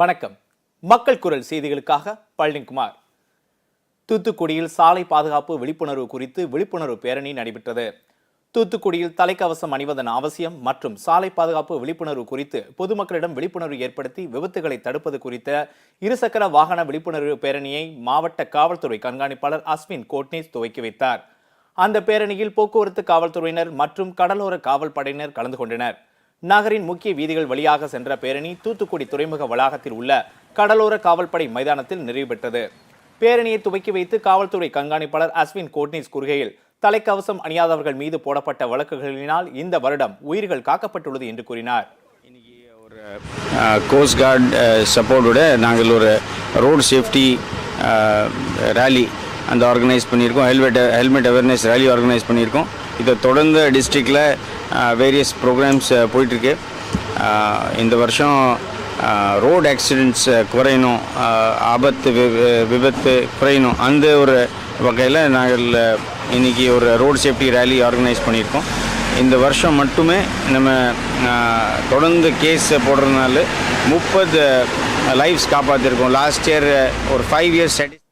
வணக்கம். மக்கள் குரல் செய்திகளுக்காக பழனிக்குமார் தூத்துக்குடியில் சாலை பாதுகாப்பு விழிப்புணர்வு குறித்து விழிப்புணர்வு பேரணி நடைபெற்றது. தூத்துக்குடியில் தலைக்கவசம் அணிவதன் அவசியம் மற்றும் சாலை பாதுகாப்பு விழிப்புணர்வு குறித்து பொதுமக்களிடம் விழிப்புணர்வு ஏற்படுத்தி விபத்துகளை தடுப்பது குறித்த இருசக்கர வாகன விழிப்புணர்வு பேரணியை மாவட்ட காவல்துறை கண்காணிப்பாளர் அஸ்வின் கோட்னேஸ் துவக்கி வைத்தார். அந்த பேரணியில் போக்குவரத்து காவல்துறையினர் மற்றும் கடலோர காவல் படையினர் கலந்து கொண்டனர். நகரின் முக்கிய வீதிகள் வழியாக சென்ற பேரணி தூத்துக்குடி துறைமுக வளாகத்தில் உள்ள கடலோர காவல்படை மைதானத்தில் நிறைவு பெற்றது. பேரணியை துவக்கி வைத்து காவல்துறை கண்காணிப்பாளர் அஸ்வின் கோட்னிஸ் கூறுகையில் தலைக்கவசம் அணியாதவர்கள் மீது போடப்பட்ட வழக்குகளினால் இந்த வருடம் உயிர்கள் காக்கப்பட்டுள்ளது என்று கூறினார். ஒரு கோஸ்ட் கார்டு சப்போர்ட்டோட நாங்கள் ஒரு ரோடு சேஃப்டி ரேலி அந்த ஆர்கனைஸ் பண்ணியிருக்கோம். Helmet helmet awareness rally organise பண்ணியிருக்கோம். இதை தொடர்ந்து டிஸ்ட்ரிக்டில் வேரியஸ் ப்ரோக்ராம்ஸ் போயிட்டுருக்கு. இந்த வருஷம் ரோடு ஆக்சிடெண்ட்ஸ் குறையணும். ஆபத்து வி- விபத்து குறையணும். அந்த ஒரு வகையில் நாங்கள் இன்றைக்கி ஒரு ரோடு சேஃப்டி ரேலி ஆர்கனைஸ் பண்ணியிருக்கோம். இந்த வருஷம் மட்டுமே நம்ம தொடர்ந்து கேஸ் போடுறதுனால முப்பது லைஃப்ஸ் காப்பாற்றிருக்கோம் லாஸ்ட் இயர் ஒரு ஃபைவ் இயர்ஸ்